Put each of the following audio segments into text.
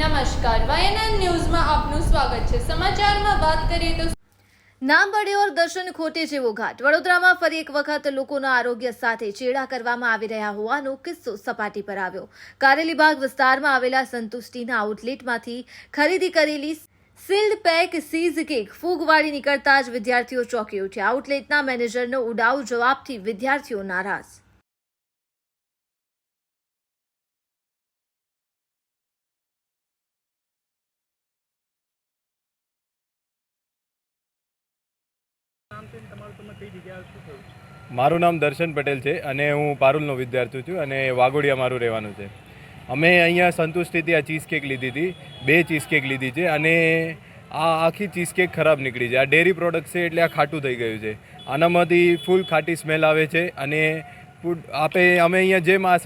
નમસ્કાર. વાયએનએન ન્યૂઝમાં આપનું સ્વાગત છે. સમાચારમાં વાત કરીએ તો નામ બળ્યોર દર્શન ખોટે જેવો ઘાટ. વડોદરામાં ફરી એક વખત લોકોના આરોગ્ય સાથે ચેડા કરવામાં આવી રહ્યા હોવાનો કિસ્સો સપાટી પર આવ્યો. કારેલીબાગ વિસ્તારમાં આવેલા સંતુષ્ટિના આઉટલેટમાંથી ખરીદી કરેલી સીલ્ડ પેક સીઝ કેક ફૂગવાળી નીકળતા જ વિદ્યાર્થીઓ ચોંકી ઉઠ્યા. આઉટલેટના મેનેજરનો ઉડાઉ જવાબથી વિદ્યાર્થીઓ નારાજ. મારું નામ દર્શન પટેલ છે અને હું પારુલનો વિદ્યાર્થી છું અને વાઘોડિયા મારું રહેવાનું છે. અમે અહીંયા સંતુષ્ટિથી આ ચીઝ કેક લીધી હતી, બે ચીઝ કેક લીધી છે અને આ આખી ચીઝ કેક ખરાબ નીકળી છે. આ ડેરી પ્રોડક્ટ છે એટલે આ ખાટું થઈ ગયું છે. આનામાંથી ફૂલ ખાટી સ્મેલ આવે છે અને આપે, અમે અહીંયા જેમ આ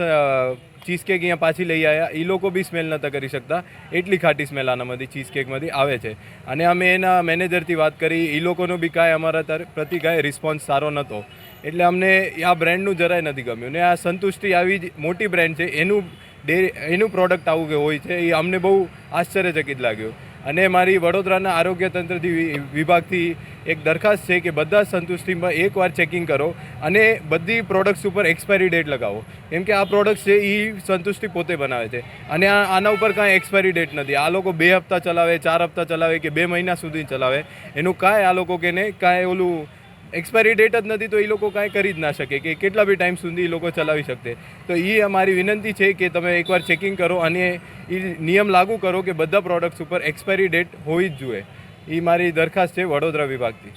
ચીઝ કેક અહીંયા પાછી લઈ આવ્યા એ લોકો બી સ્મેલ નહોતા કરી શકતા. એટલી ખાટી સ્મેલ આનામાંથી ચીઝ કેકમાંથી આવે છે. અને અમે એના મેનેજરથી વાત કરી. એ લોકોનો બી કાંઈ અમારા તર પ્રતિ કાંઈ રિસ્પોન્સ સારો નહોતો એટલે અમને આ બ્રેન્ડનું જરાય નથી ગમ્યું. ને આ સંતુષ્ટિ આવી જ મોટી બ્રેન્ડ છે. એનું ડે એનું પ્રોડક્ટ આવું કે હોય છે એ અમને બહુ આશ્ચર્યચકિત લાગ્યું. અને મારી વડોદરાના આરોગ્ય તંત્રથી વિભાગથી એક દરખાસ્ત છે કે બધા સંતુષ્ટિમાં એકવાર ચેકિંગ કરો અને બધી પ્રોડક્ટ્સ ઉપર એક્સપાયરી ડેટ લગાવો. કેમ કે આ પ્રોડક્ટ્સ છે એ સંતુષ્ટિ પોતે બનાવે છે. અને આ આના ઉપર કાંઈ એક્સપાયરી ડેટ નથી. આ લોકો બે હપ્તા ચલાવે, ચાર હપ્તા ચલાવે કે બે મહિના સુધી ચલાવે. એનું કાંઈ આ લોકો કે ને કાંઈ ઓલું એક્સપાયરી ડેટ જ નથી તો એ લોકો કાંઈ કરી જ ના શકે કે કેટલા બી ટાઈમ સુધી એ લોકો ચલાવી શકશે તો એ અમારી વિનંતી છે કે તમે એકવાર ચેકિંગ કરો અને એ નિયમ લાગુ કરો કે બધા પ્રોડક્ટ્સ ઉપર એક્સપાયરી ડેટ હોવી જ જોઈએ. એ મારી દરખાસ્ત છે વડોદરા વિભાગથી.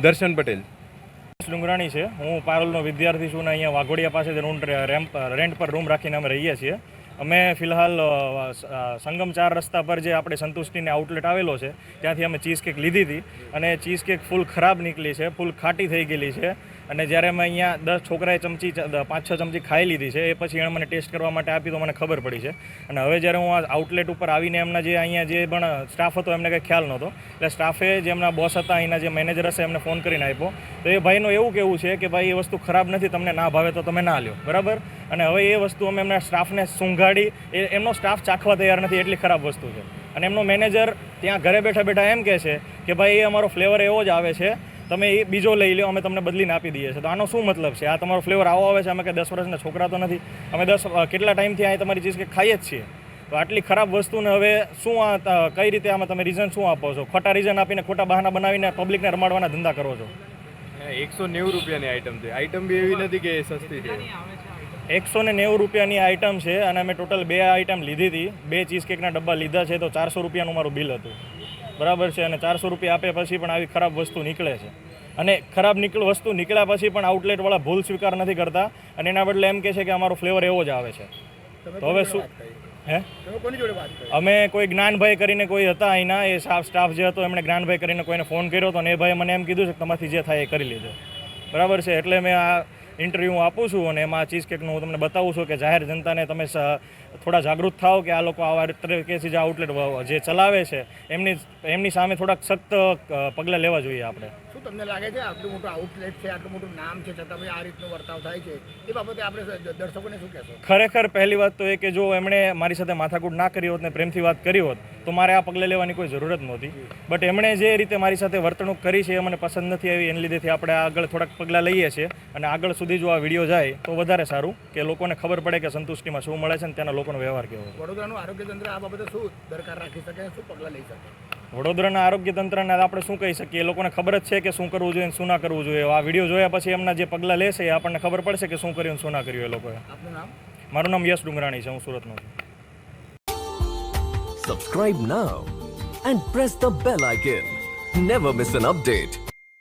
દર્શન પટેલ. ડુંગરાણી છે. હું પારોલનો વિદ્યાર્થી છું ને અહીંયા વાઘોડિયા પાસે રૂમ રેમ્પ રેન્ટ પર રૂમ રાખીને અમે રહીએ છીએ. અમે ફિલહાલ સંગમ ચાર રસ્તા પર જે આપણે સંતુષ્ટિને આઉટલેટ આવેલો છે, ત્યાંથી અમે ચીઝ કેક લીધી હતી અને ચીઝ કેક ફૂલ ખરાબ નીકળી છે ફૂલ ખાટી થઈ ગયેલી છે. અને જ્યારે અમે અહીંયા દસ છોકરાએ ચમચી પાંચ છ ચમચી ખાઈ લીધી છે, એ પછી એણે મને ટેસ્ટ કરવા માટે આપી તો મને ખબર પડી છે. અને હવે જ્યારે હું આ આઉટલેટ ઉપર આવીને એમના જે અહીંયા જે પણ સ્ટાફ હતો, એમને કંઈ ખ્યાલ નહોતો. એટલે સ્ટાફે જે એમના બોસ હતા અહીંના જે મેનેજર હશે, એમને ફોન કરીને આપ્યો. તો એ ભાઈનું એવું કેવું છે કે, ભાઈ, એ વસ્તુ ખરાબ નથી, તમને ના ભાવે તો તમે ના લ્યો. બરાબર? અને હવે એ વસ્તુ અમે એમના સ્ટાફને સૂંઘાડી, એ, એમનો સ્ટાફ ચાખવા તૈયાર નથી, એટલી ખરાબ વસ્તુ છે. અને એમનો મેનેજર ત્યાં ઘરે બેઠા બેઠા એમ કહે છે કે, ભાઈ, એ અમારો ફ્લેવર એવો જ આવે છે તમે એ બીજો લઈ લો અમે તમને બદલીને આપી દઈએ છીએ. તો આનો શું મતલબ છે? આ તમારો ફ્લેવર આવો આવે છે? અમે કે દસ વર્ષના છોકરા તો નથી. અમે દસ કેટલા ટાઈમથી અહીં તમારી ચીઝ કે ખાઈએ જ છીએ? તો આટલી ખરાબ વસ્તુને હવે શું આ કઈ રીતે આમાં તમે રીઝન શું આપો છો? ખોટા રીઝન આપીને ખોટા બહાના બનાવીને પબ્લિકને રમાડવાના ધંધા કરો છો? એકસો નેવું રૂપિયાની આઈટમ છે. આઈટમ બી એવી નથી કે સસ્તી છે. એકસો ને નેવું રૂપિયાની આઇટમ છે અને અમે ટોટલ બે આઇટમ લીધી હતી. બે ચીઝ કેકના ડબ્બા લીધા છે તો ચારસો રૂપિયાનું મારું બિલ હતું. બરાબર છે અને ચારસો રૂપિયા આપે પછી પણ આવી ખરાબ વસ્તુ નીકળે છે. અને ખરાબ નીકળ વસ્તુ નીકળ્યા પછી પણ આઉટલેટવાળા ભૂલ સ્વીકાર નથી કરતા અને એના બદલે એમ કહે છે કે અમારો ફ્લેવર એવો જ આવે છે. તો હવે શું? હે? અમે કોઈ જ્ઞાનભાઈ કરીને કોઈ હતા અહીંના એ સ્ટાફ સ્ટાફ જે હતો એમણે જ્ઞાનભાઈ કરીને કોઈને ફોન કર્યો હતો અને એ ભાઈ મને એમ કીધું છે કે તમારાથી જે થાય એ કરી લીધો બરાબર છે એટલે મેં આ ઇન્ટરવ્યૂ આપું છું અને એમાં ચીઝ કેકનું હું તમને બતાવું છું કે જાહેર જનતાને તમે થોડા જાગૃત થાઓ કે આ લોકો આવા તરીકેથી જે આઉટલેટ જે ચલાવે છે એમની એમની સામે થોડાક સખ્ત પગલાં લેવા જોઈએ આપણે. શું તમને લાગે છે આટલું મોટું આઉટલેટ છે આટલું મોટું નામ છે છતાં આ રીતનો વર્તાવ થાય છે? એ બાબતે આપણે દર્શકોને શું કહેશો? ખરેખર પહેલી વાત તો એ કે જો એમણે મારી સાથે માથાકૂટ ના કરી હોત ને પ્રેમથી વાત કરી હોત તો મારે આ પગલે લેવાની કોઈ જરૂરત નહોતી. બટ એમણે જે રીતે મારી સાથે વર્તણૂક કરી છે એ મને પસંદ નથી આવી એની લીધેથી આપણે આગળ થોડાક પગલાં લઈએ છીએ અને આગળ સુધી જો આ વીડિયો જાય તો વધારે સારું. કે લોકોને ખબર પડે કે સંતુષ્ટિમાં શું મળે છે ને તેના લોકોનો વ્યવહાર કેવો છે. વડોદરાનું આરોગ્ય તંત્ર આ બાબતે શું દરકાર રાખી શકે? શું પગલાં લઈ શકે? વડોદરાના આરોગ્ય તંત્રને આપણે શું કહી શકીએ? એ લોકોને ખબર જ છે કે શું કરવું જોઈએ અને શું ના કરવું જોઈએ. આ વીડિયો જોયા પછી એમના જે પગલાં લેશે એ આપણને ખબર પડશે કે શું કર્યું અને શું ના કર્યું એ લોકોએ. આપનું નામ? મારું નામ યશ ડુંગરાણી છે હું સુરતનો છું. Subscribe now and press the bell icon never miss an update.